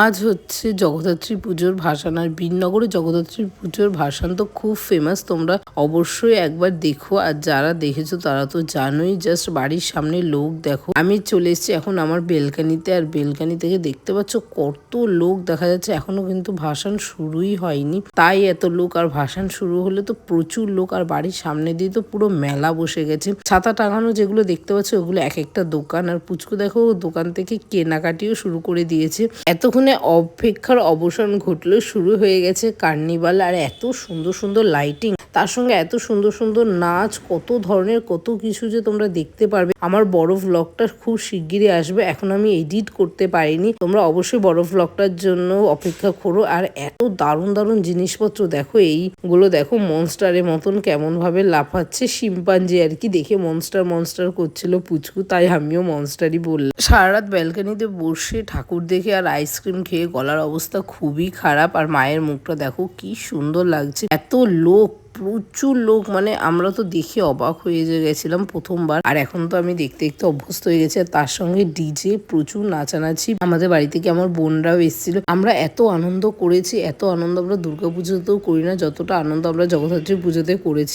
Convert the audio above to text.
আজ হচ্ছে জগদ্ধাত্রী পুজোর ভাসান আর বীরনগরে জগদ্ধাত্রী পুজোর ভাসান তো খুব ফেমাস তোমরা অবশ্যই একবার দেখো। আর যারা দেখেছ তারা তো জানোই জাস্ট বাড়ির সামনে লোক দেখো। আমি চলে এসেছি এখন আমার বেলকানিতে আর বেলকানি থেকে দেখতে পাচ্ছ কত লোক দেখা যাচ্ছে। এখনও কিন্তু ভাসান শুরুই হয়নি। তাই এত লোক আর ভাসান শুরু হলে তো প্রচুর লোক আর বাড়ির সামনে দিয়ে তো পুরো মেলা বসে গেছে। ছাতা টাঙানো যেগুলো দেখতে পাচ্ছ ওগুলো এক একটা দোকান। আর পুচকু দেখো, দোকান থেকে কেনাকাটিও শুরু করে দিয়েছে। এতক্ষণে অপেক্ষার অবসান ঘটলো শুরু হয়ে গেছে কার্নিভাল আর এত সুন্দর সুন্দর লাইটিং তার সঙ্গে এত সুন্দর সুন্দর নাচ, কত ধরনের, কত কিছু যে তোমরা দেখতে পারবে। আমার বড় ভ্লগটা খুব শিগগিরই আসবে। এখন আমি এডিট করতে পারিনি। তোমরা অবশ্যই বড় ভ্লগটার জন্য অপেক্ষা করো। আর এত দারুণ দারুণ জিনিসপত্র দেখো। এইগুলো দেখো মনস্টারের মতন কেমন ভাবে লাফাচ্ছে। শিম্পাঞ্জি আর কি দেখে মনস্টার মনস্টার করছিল পুচকু, তাই আমিও মনস্টারই বললাম। সারা রাত ব্যালকানিতে বসে ঠাকুর দেখে আর আইসক্রিম খেয়ে গলার অবস্থা খুবই খারাপ। আর মায়ের মুখটা দেখো, কি সুন্দর লাগছে। এত লোক প্রচুর লোক মানে আমরা তো দেখে অবাক হয়ে গেছিলাম প্রথমবার। আর এখন তো আমি দেখতে দেখতে অভ্যস্ত হয়ে গেছি, আর তার সঙ্গে ডিজে প্রচুর নাচানাচি। আমাদের বাড়ি থেকে আমার বোনরাও এসেছিল। আমরা এত আনন্দ করেছি, এত আনন্দ আমরা দুর্গাপুজোতেও করি না, যতটা আনন্দ আমরা জগদ্ধাত্রী পুজোতে করেছি।